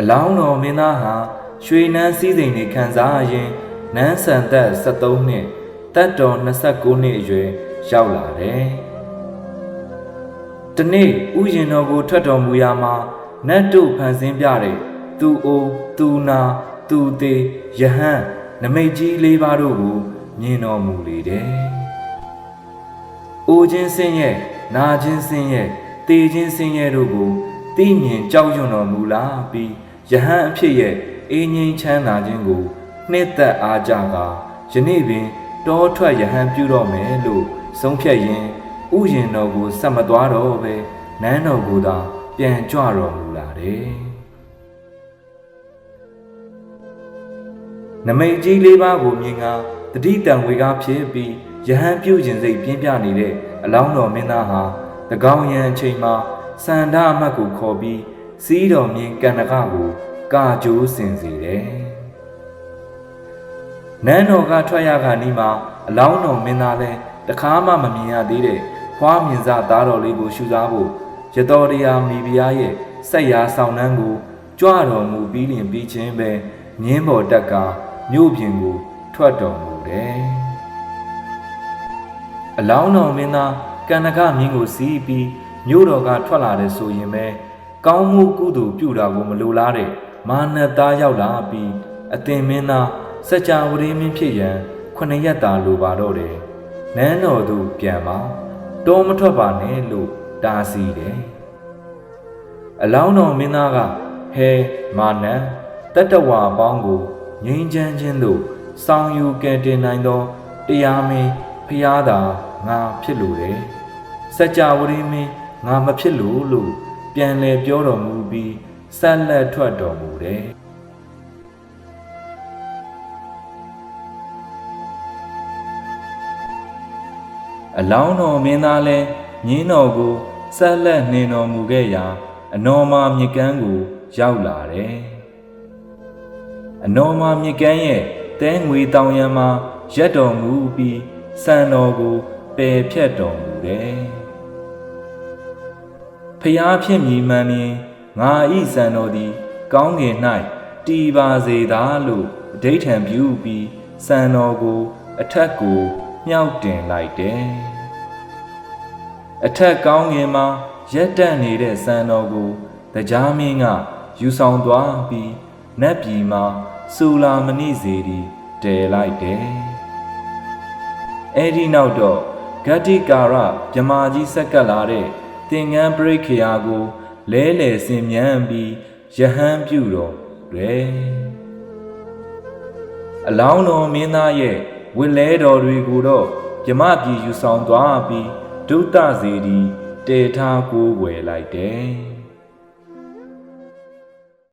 အလောင်းတော်မင်းသားဟာရွှေနန်းစည်းစိမ်တွေခံစားရင်နန်းဆန်သက်73နှစ်တက်တော်29နှစ်အရွယ်ရောက်လာတယ်။ဒီနေ့ဥယျာဉ်တော်ကိုထွက်တော်မူရာမှာနတ်တို့ဖန်ဆင်းပြတဲ့သူအိုသူနာသူသေးယဟန်နမိတ်ကြီးလေးပါးတို့ကိုမြင်တော်မူလေတယ်။အိုခြင်းစင်းရဲ့နာခြင်းစင်းရဲ့တေခြင်းစင်းရဲ့တို့ကိုသိမြင်ကြောက်ရွံ့တော်မူလာပြီး ယဟန်အဖြစ်ရဲ့အေးငြိမ်းချမ်းသာခြင်းကိုနှစ်သက်အားကြကာယနေ့ပင်တောထွက်ယဟန်ပြုတော်မယ်လို့ဆုံးဖြတ်ရင်ဥယျာဉ်တော်ကိုဆက်မသွားတော့ပဲနန်းတော်ကိုသာပြန်ကြွတော်မူလာတယ်။နမိတ်ကြီးလေးပါးကိုမြင်ကတတိတံဝေကားဖြစ်ပြီးယဟန်ပြုခြင်းစိတ်ပြင်းပြနေတဲ့အလောင်းတော်မင်းသားဟာတကောင်းရန်အချိန်မှာစန္ဒအမတ်ကိုခေါ်ပြီး စီးတော်မြင်ကန္နကကိုကာကြိုးစင်စေတယ်။နန်းတော်ကထွက်ရခါနီးမှာအလောင်းတော်မင်းသားလည်းတခါမှမမြင်ရသေးတဲ့ဖွားမြင်စားသားတော်လေးကိုရှူစားဖို့ရတော်တရားမိဖုရားရဲ့ဆက်ရာဆောင်နှန်းကိုကြွတော်မူပြီးလျင်ပြီးချင်းပဲမြင်းပေါ်တက်ကမြို့ပြင်ကိုထွက်တော်မူတယ်။အလောင်းတော်မင်းသားကန္နကမြင်းကိုစီးပြီးမြို့တော်ကထွက်လာတဲ့ဆိုရင်ပဲ ကောင်းမှုကုသိုလ်ပြုတာကိုမလိုလားတဲ့မာနသားရောက်လာပြီးအသင်မင်းသားစကြဝဠာမင်းဖြစ်ရန်ခုနှစ်ရက်တာလိုပါတော့တယ်။နန်းတော်သူပြန်ပါတောမထွက်ပါနဲ့လို့တားဆီးတယ်။အလောင်းတော်မင်းသားကဟဲမာနန်တတ္တဝါအပေါင်းကိုငြိမ်းချမ်းခြင်းသို့ဆောင်ယူကယ်တင်နိုင်သောတရားမင်းဖျားသာငါဖြစ်လိုတယ်။စัจ java ဝရင်းမင်းငါမဖြစ်လို့လို့ ပြန်လဲပြောတော်မူပြီးဆက်လက်ထွက်တော်မူတယ်။အလောင်းတော်မင်းသားလဲမြင်းတော်ကိုဆက်လက်နှင်တော်မူခဲ့ရာအနော်မာမြစ်ကမ်းကိုရောက်လာတယ်။အနော်မာမြစ်ကမ်းရဲ့တဲငွေတောင်ရံမှာရက်တော်မူပြီးစံတော်ကိုပယ်ဖြတ်တော်မူတယ်။ ဖျားဖြစ်မြည်မှန်ရင်ငါဤစံတော်သည် ကောင်းငင်၌တည်ပါစေသာလို့အဋိဌံပြုပြီးစံတော်ကိုအထက်ကိုမြှောက်တင်လိုက်တယ်။အထက်ကောင်းငင်မှာရက်တက်နေတဲ့စံတော်ကိုတရားမင်းကယူဆောင်သွားပြီးနတ်ပြည်မှာစူလာမဏိစေတီတည်လိုက်တယ်။အဲဒီနောက်တော့ဂတ္တိကာရမြမာကြီးဆက်ကပ်လာတဲ့ သင်္ကန်းပရိခေယာကိုလဲလှယ်ဆင်မြန်းပြီးယဟန်ပြုတော်တယ်။အလောင်းတော်မင်းသားရဲ့ဝစ်လဲတော်တွေကိုတော့မြမပြည်ယူဆောင်သွားပြီးဒုတ္တစေတီတည်ထားကိုးွယ်လိုက်တယ်။